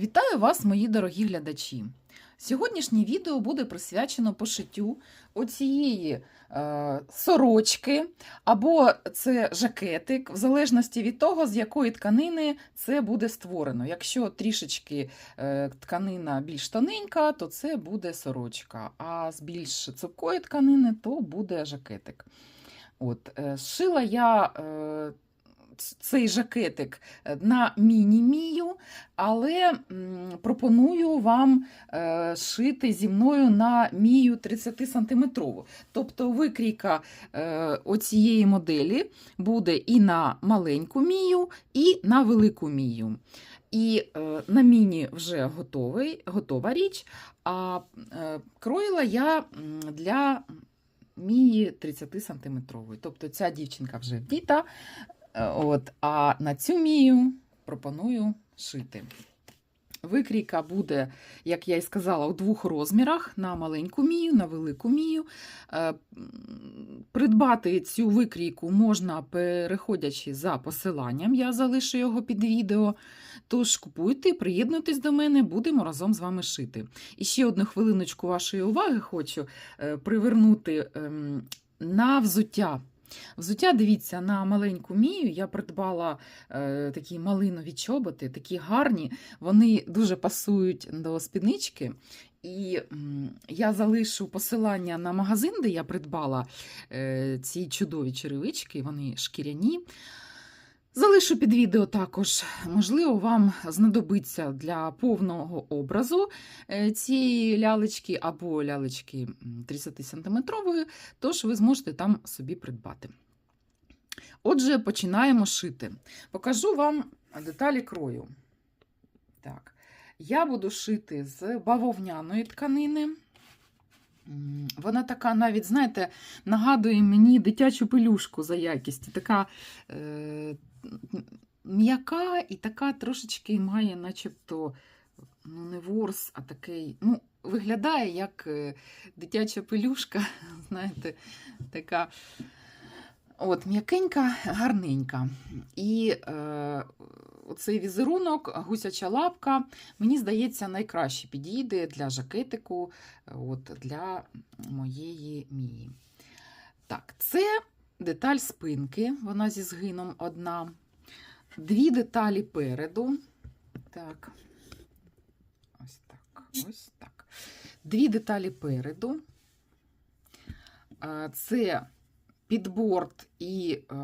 Вітаю вас, мої дорогі глядачі! Сьогоднішнє відео буде присвячено пошиттю оцієї е, сорочки, або це жакетик, в залежності від того, з якої тканини це буде створено. Якщо трішечки е, тканина більш тоненька, то це буде сорочка, а з більш цупкої тканини, то буде жакетик. От, е, зшила я е, цей жакетик е, на міні-мію, але пропоную вам е, шити зі мною на мію 30 сантиметрову. Тобто викрійка е, оцієї моделі буде і на маленьку мію, і на велику мію. І на міні вже готовий, готова річ, а кроїла я для мії 30 сантиметрової. Тобто ця дівчинка вже вдіта, от, а на цю мію пропоную шити. Викрійка буде, як я і сказала, у двох розмірах: на маленьку мію, на велику мію. Е, Придбати цю викрійку можна, переходячи за посиланням, я залишу його під відео. Тож купуйте, приєднуйтесь до мене, будемо разом з вами шити. І ще одну хвилиночку вашої уваги хочу е, привернути ем, на взуття. Взуття, дивіться, на маленьку мію я придбала е, такі малинові чоботи, такі гарні, вони дуже пасують до спіднички. І я залишу посилання на магазин, де я придбала е, ці чудові черевички, вони шкіряні. Залишу під відео також, можливо, вам знадобиться для повного образу е, цієї лялечки або лялечки 30 сантиметрової, тож ви зможете там собі придбати. Отже, починаємо шити. Покажу вам деталі крою. Так. Я буду шити з бавовняної тканини. Вона така, навіть, знаєте, нагадує мені дитячу пелюшку за якістю. Така е, м'яка і така трошечки має, начебто, ну, не ворс, а такий. ну, Виглядає як е, дитяча пелюшка, знаєте, така. От, м'якенька, гарненька. І е, цей візерунок, гусяча лапка, мені здається, найкраще підійде для жакетику, от, для моєї мії. Так, це деталь спинки, вона зі згином одна. Дві деталі переду. Так. Ось так. Ось так. Дві деталі переду. Е, Це підборд і е,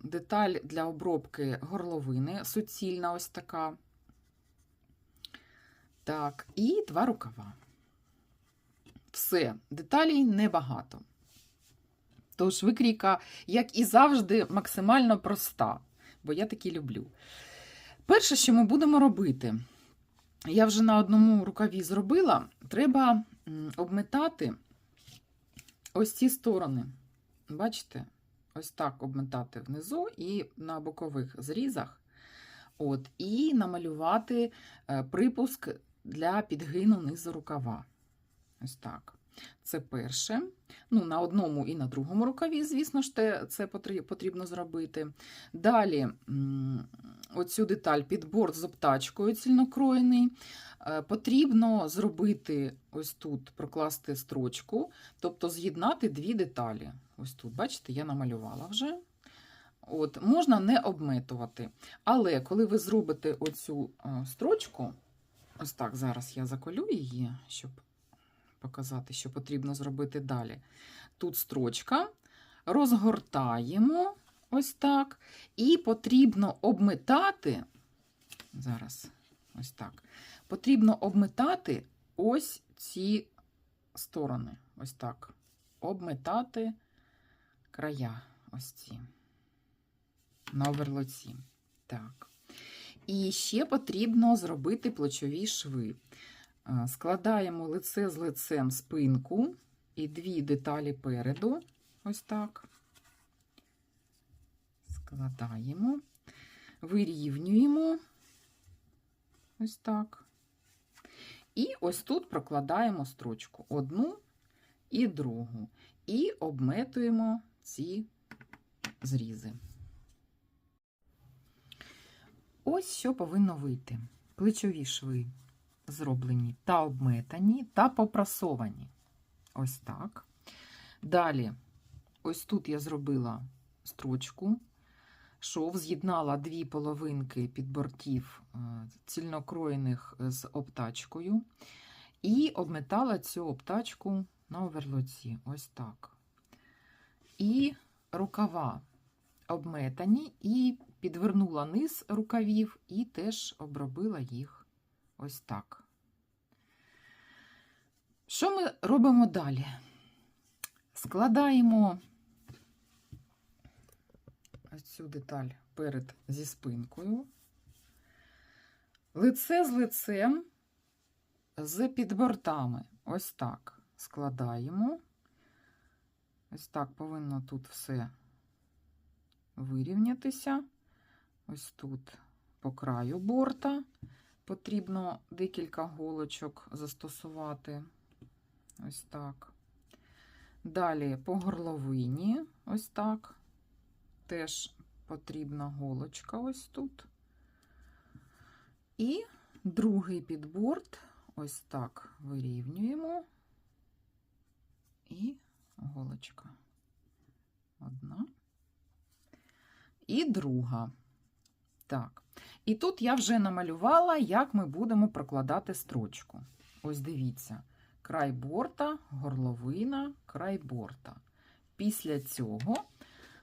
деталь для обробки горловини, суцільна ось така. Так, і два рукава. Все, деталей небагато. Тож викрійка, як і завжди, максимально проста, бо я такі люблю. Перше, що ми будемо робити, я вже на одному рукаві зробила, треба обметати ось ці сторони. Бачите? Ось так обметати внизу і на бокових зрізах. От, І намалювати е, припуск для підгину низу рукава. Ось так. Це перше. Ну, На одному і на другому рукаві, звісно ж, це потрібно зробити. Далі оцю деталь підборд з обтачкою цільнокроєний. Е, Потрібно зробити ось тут, прокласти строчку, тобто з'єднати дві деталі. Ось тут, бачите, я намалювала вже. От, Можна не обметувати. Але коли ви зробите оцю е, строчку, ось так, зараз я заколю її, щоб показати, що потрібно зробити далі. Тут строчка, розгортаємо ось так, і потрібно обметати, зараз, ось так, потрібно обметати ось ці сторони. Ось так. Обметати края ось ці на оверлоці. Так. І ще потрібно зробити плечові шви. Е, Складаємо лице з лицем спинку і дві деталі переду. Ось так. Складаємо, вирівнюємо. Ось так. І ось тут прокладаємо строчку одну і другу. І обметуємо ці зрізи. Ось що повинно вийти. плечові шви зроблені та обметані, та попрасовані. Ось так. Далі, ось тут я зробила строчку, шов, з'єднала дві половинки підборків е, цільнокроєних з обтачкою, і обметала цю обтачку на оверлоці. Ось так. І рукава обметані, і підвернула низ рукавів, і теж обробила їх ось так. Що ми робимо далі? Складаємо ось цю деталь перед зі спинкою, лице з лицем, з підбортами. Ось так складаємо. Ось так повинно тут все вирівнятися. Ось тут по краю борта потрібно декілька голочок застосувати. Ось так. Далі по горловині, ось так. Теж потрібна голочка ось тут. І другий підборт, ось так вирівнюємо. І голочка. Одна. І друга. Так. І тут я вже намалювала, як ми будемо прокладати строчку. Ось дивіться, край борта, горловина, край борта. Після цього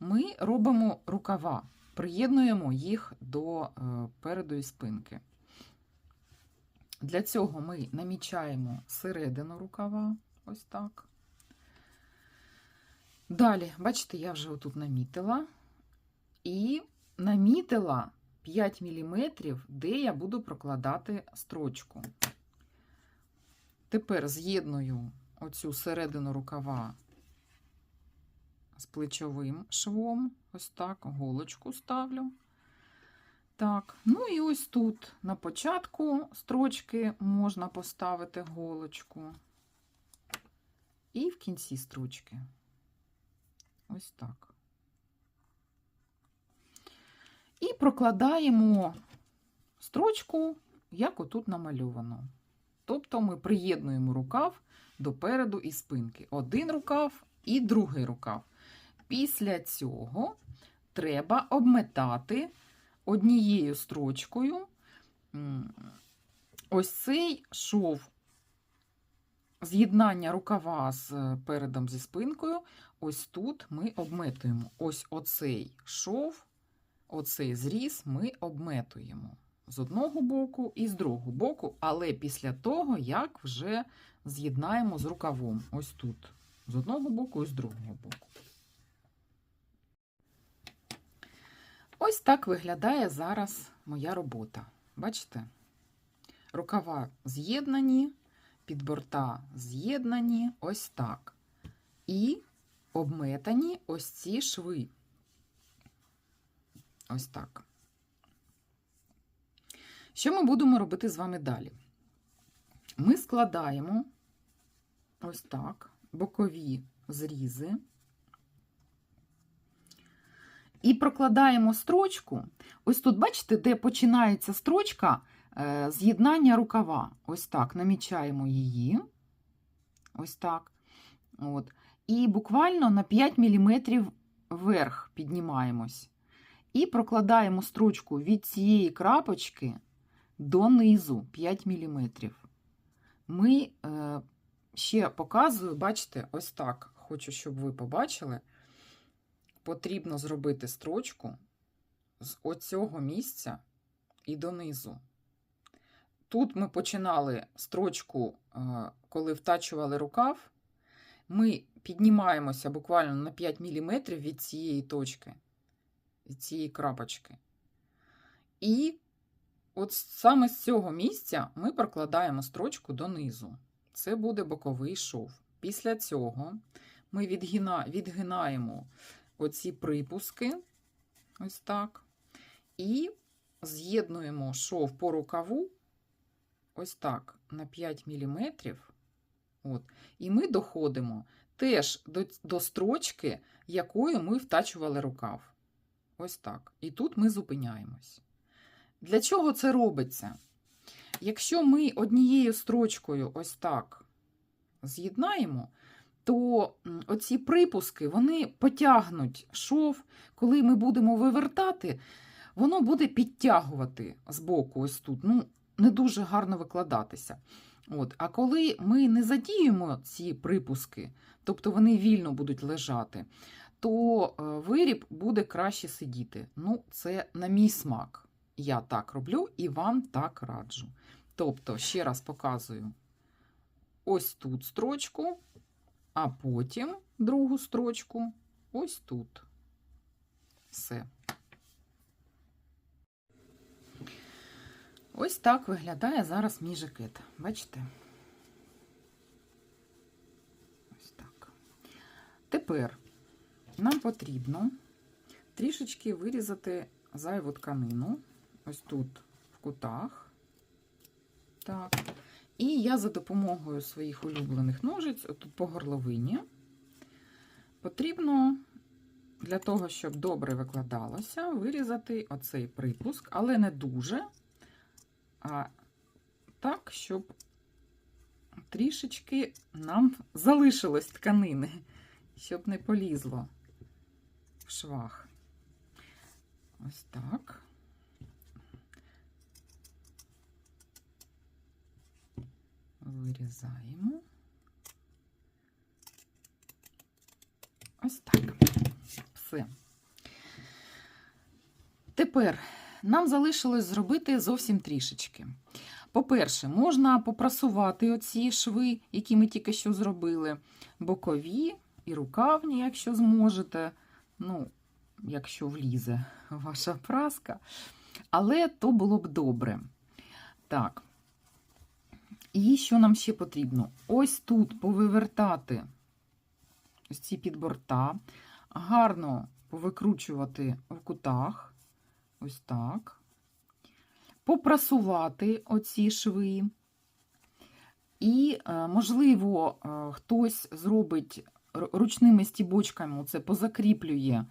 ми робимо рукава, приєднуємо їх до е, переду і спинки. Для цього ми намічаємо середину рукава, ось так. Далі, бачите, я вже отут намітила. І намітила 5 мм, де я буду прокладати строчку. Тепер з'єдную оцю середину рукава з плечовим швом. Ось так, голочку ставлю. Так, ну і ось тут на початку строчки можна поставити голочку. І в кінці строчки. Ось так. І прокладаємо строчку, як отут намальовано. Тобто ми приєднуємо рукав до переду і спинки. Один рукав і другий рукав. Після цього треба обметати однією строчкою ось цей шов з'єднання рукава з передом зі спинкою. Ось тут ми обметуємо ось оцей шов. Оцей зріз ми обметуємо з одного боку і з другого боку, але після того, як вже з'єднаємо з рукавом. Ось тут. З одного боку і з другого боку. Ось так виглядає зараз моя робота. Бачите? Рукава з'єднані, підборта з'єднані, ось так. І обметані ось ці шви. Ось так. Що ми будемо робити з вами далі? Ми складаємо ось так бокові зрізи і прокладаємо строчку. Ось тут, бачите, де починається строчка е, з'єднання рукава. Ось так, намічаємо її. Ось так. От. І буквально на 5 мм вверх піднімаємось. І прокладаємо строчку від цієї крапочки до низу 5 мм. Ми е, ще показую, бачите, ось так. Хочу, щоб ви побачили. Потрібно зробити строчку з оцього місця і донизу. Тут ми починали строчку, е, коли втачували рукав. Ми піднімаємося буквально на 5 мм від цієї точки цієї крапочки. І от саме з цього місця ми прокладаємо строчку донизу. Це буде боковий шов. Після цього ми відгина... відгинаємо оці припуски, ось так, і з'єднуємо шов по рукаву, ось так, на 5 мм. От. І ми доходимо теж до, до строчки, якою ми втачували рукав. Ось так. І тут ми зупиняємось. Для чого це робиться? якщо ми однією строчкою ось так з'єднаємо, то оці припуски вони потягнуть шов, коли ми будемо вивертати, воно буде підтягувати з боку, ось тут. Ну, не дуже гарно викладатися. От. А коли ми не задіємо ці припуски, тобто вони вільно будуть лежати, то е, виріб буде краще сидіти. Ну, це на мій смак. Я так роблю і вам так раджу. Тобто, ще раз показую ось тут строчку, а потім другу строчку ось тут. Все. Ось так виглядає зараз мій жакет. Бачите? Ось так. Тепер нам потрібно трішечки вирізати зайву тканину. Ось тут в кутах. Так. І я за допомогою своїх улюблених ножиць, отут по горловині, потрібно для того, щоб добре викладалося, вирізати оцей припуск, але не дуже, а так, щоб трішечки нам залишилось тканини, щоб не полізло швах. Ось так. Вирізаємо. Ось так. Все. Тепер нам залишилось зробити зовсім трішечки. По-перше, можна попрасувати оці шви, які ми тільки що зробили, бокові і рукавні, якщо зможете. Ну, якщо влізе ваша праска. Але то було б добре. Так. І що нам ще потрібно? Ось тут повивертати ось ці підборта, гарно повикручувати в кутах, ось так. Попрасувати оці шви. І, е, можливо, е, хтось зробить ручними стібочками, це позакріплює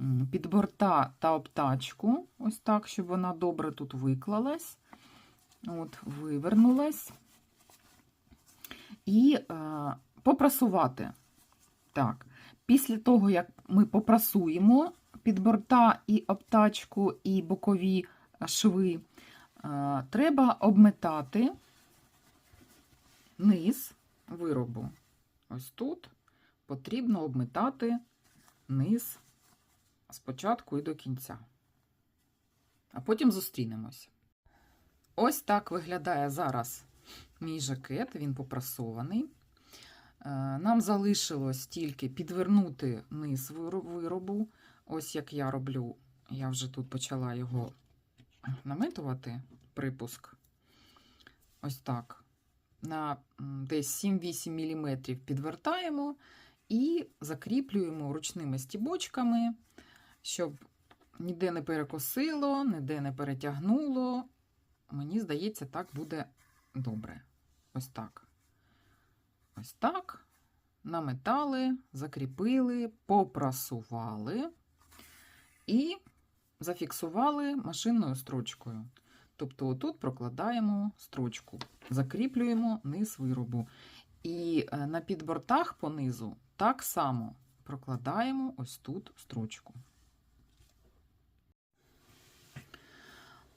м, підборта та обтачку, ось так, щоб вона добре тут виклалась, от, вивернулась. І е, попрасувати. Так, після того, як ми попрасуємо підборта і обтачку, і бокові шви, е, треба обметати низ виробу. Ось тут потрібно обметати низ спочатку і до кінця. А потім зустрінемось. Ось так виглядає зараз мій жакет, він попрасований. Е, Нам залишилось тільки підвернути низ виробу. Ось як я роблю, я вже тут почала його наметувати, припуск. Ось так. На десь 7-8 мм підвертаємо і закріплюємо ручними стібочками, щоб ніде не перекосило, ніде не перетягнуло. Мені здається, так буде добре. Ось так. Ось так. Наметали, закріпили, попрасували і зафіксували машинною строчкою. Тобто, отут прокладаємо строчку, закріплюємо низ виробу. І е, на підбортах по низу так само прокладаємо ось тут строчку.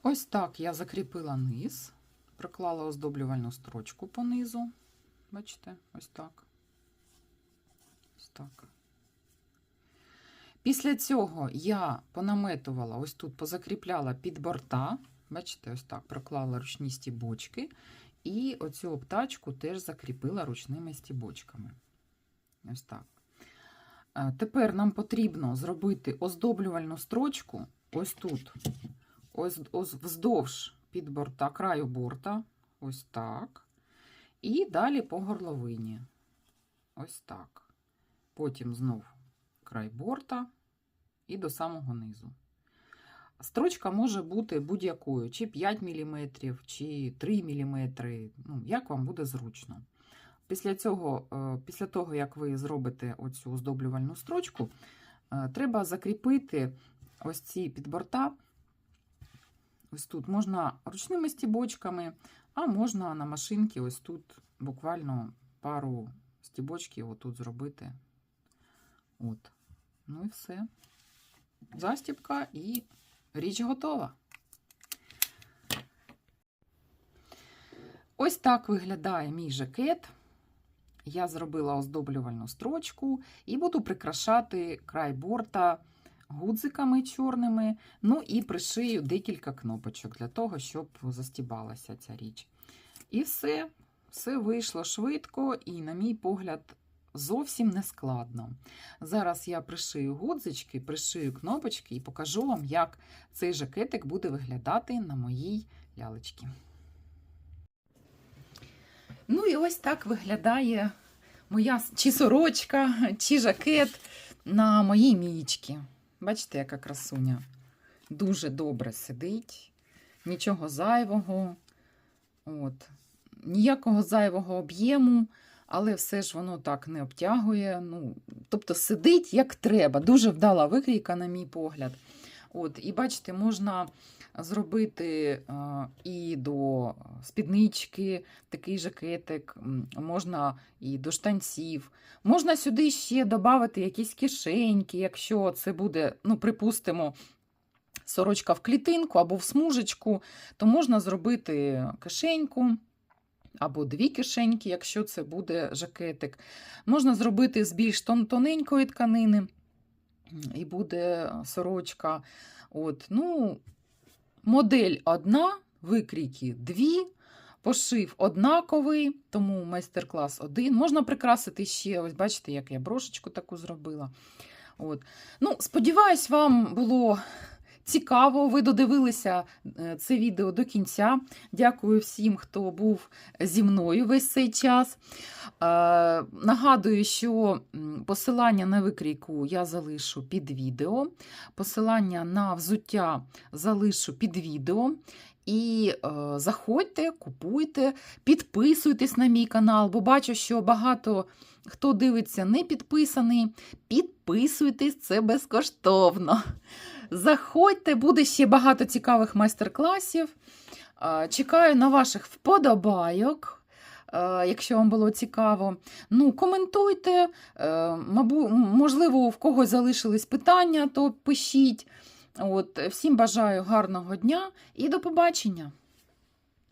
Ось так я закріпила низ, проклала оздоблювальну строчку по низу. Бачите, ось так. Ось так. Після цього я понаметувала, ось тут позакріпляла під борта. Бачите, ось так, проклала ручні стібочки. І оцю обтачку теж закріпила ручними стібочками. Ось так. Е, Тепер нам потрібно зробити оздоблювальну строчку ось тут, ось, ось вздовж під борта, краю борта, ось так. І далі по горловині. Ось так. Потім знов край борта і до самого низу. Строчка може бути будь-якою, чи 5 мм, чи 3 мм, ну, як вам буде зручно. Після цього, е, після того, як ви зробите оцю оздоблювальну строчку, е, треба закріпити ось ці підборта. Ось тут можна ручними стібочками, А можна на машинці ось тут буквально пару стібочків отут зробити. От. Ну і все. Застібка і річ готова. Ось так виглядає мій жакет. Я зробила оздоблювальну строчку і буду прикрашати край борта гудзиками чорними. Ну і пришию декілька кнопочок для того, щоб застібалася ця річ. І все, все вийшло швидко і, на мій погляд, зовсім не складно. Зараз я пришию гудзички, пришию кнопочки і покажу вам, як цей жакетик буде виглядати на моїй лялечці. Ну і ось так виглядає моя чи сорочка, чи жакет на моїй мієчці. Бачите, яка красуня. Дуже добре сидить, нічого зайвого. От. Ніякого зайвого об'єму, але все ж воно так не обтягує. Ну, тобто сидить як треба. Дуже вдала викрійка, на мій погляд. От, і бачите, можна зробити е, і до спіднички такий жакетик, можна і до штанців. Можна сюди ще додати якісь кишеньки, якщо це буде, ну, припустимо, сорочка в клітинку або в смужечку, то можна зробити кишеньку. Або дві кишеньки, якщо це буде жакетик. Можна зробити з більш тоненької тканини, і буде сорочка. От, ну, модель одна, викрійки дві, пошив однаковий, тому майстер-клас один. Можна прикрасити ще, ось бачите, як я брошечку таку зробила. От. Ну, сподіваюсь, вам було цікаво. Ви додивилися е, це відео до кінця. Дякую всім, хто був зі мною весь цей час. Е, Нагадую, що посилання на викрійку я залишу під відео. Посилання на взуття залишу під відео. І е, заходьте, купуйте, підписуйтесь на мій канал, бо бачу, що багато хто дивиться не підписаний. Підписуйтесь, це безкоштовно. Заходьте, буде ще багато цікавих майстер-класів. Чекаю на ваших вподобайок. Якщо вам було цікаво, ну коментуйте. е, можливо, в когось залишились питання, то пишіть. От, всім бажаю гарного дня і до побачення!